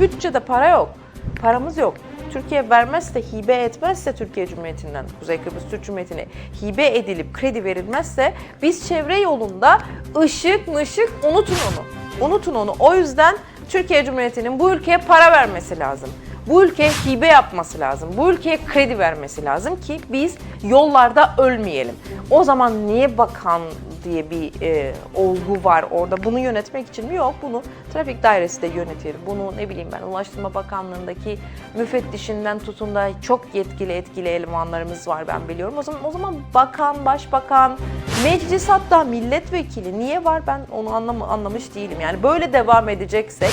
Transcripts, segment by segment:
Bütçede para yok. Paramız yok. Türkiye vermezse, hibe etmezse Türkiye Cumhuriyeti'nden, Kuzey Kıbrıs Türk Cumhuriyeti'ne hibe edilip kredi verilmezse biz çevre yolunda ışık mışık unutun onu. Unutun onu. O yüzden Türkiye Cumhuriyeti'nin bu ülkeye para vermesi lazım. Bu ülkeye hibe yapması lazım. Bu ülkeye kredi vermesi lazım ki biz yollarda ölmeyelim. O zaman niye bakan diye bir e, olgu var orada. Bunu yönetmek için mi? Yok. Bunu trafik dairesi de yönetir. Bunu ne bileyim ben Ulaştırma Bakanlığı'ndaki müfettişinden tutun da çok yetkili etkili elemanlarımız var ben biliyorum. O zaman o zaman bakan, başbakan, meclis hatta milletvekili niye var ben onu anlam anlamış değilim. Yani böyle devam edeceksek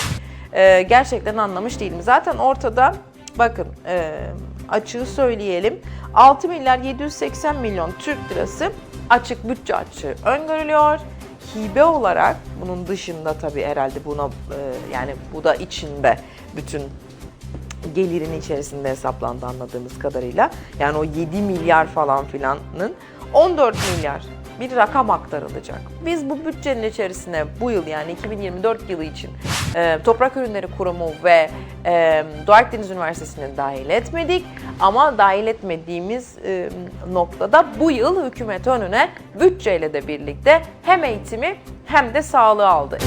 e, gerçekten anlamış değilim. Zaten ortada bakın e, açığı söyleyelim 6 milyar 780 milyon Türk lirası açık bütçe açığı öngörülüyor. Hibe olarak bunun dışında tabii herhalde buna e, yani bu da içinde bütün gelirin içerisinde hesaplandı anladığımız kadarıyla. Yani o 7 milyar falan filanın 14 milyar bir rakam aktarılacak. Biz bu bütçenin içerisine bu yıl yani 2024 yılı için e, Toprak Ürünleri Kurumu ve e, Doğu Akdeniz Üniversitesi'ni dahil etmedik. Ama dahil etmediğimiz e, noktada bu yıl hükümet önüne bütçeyle de birlikte hem eğitimi hem de sağlığı aldı.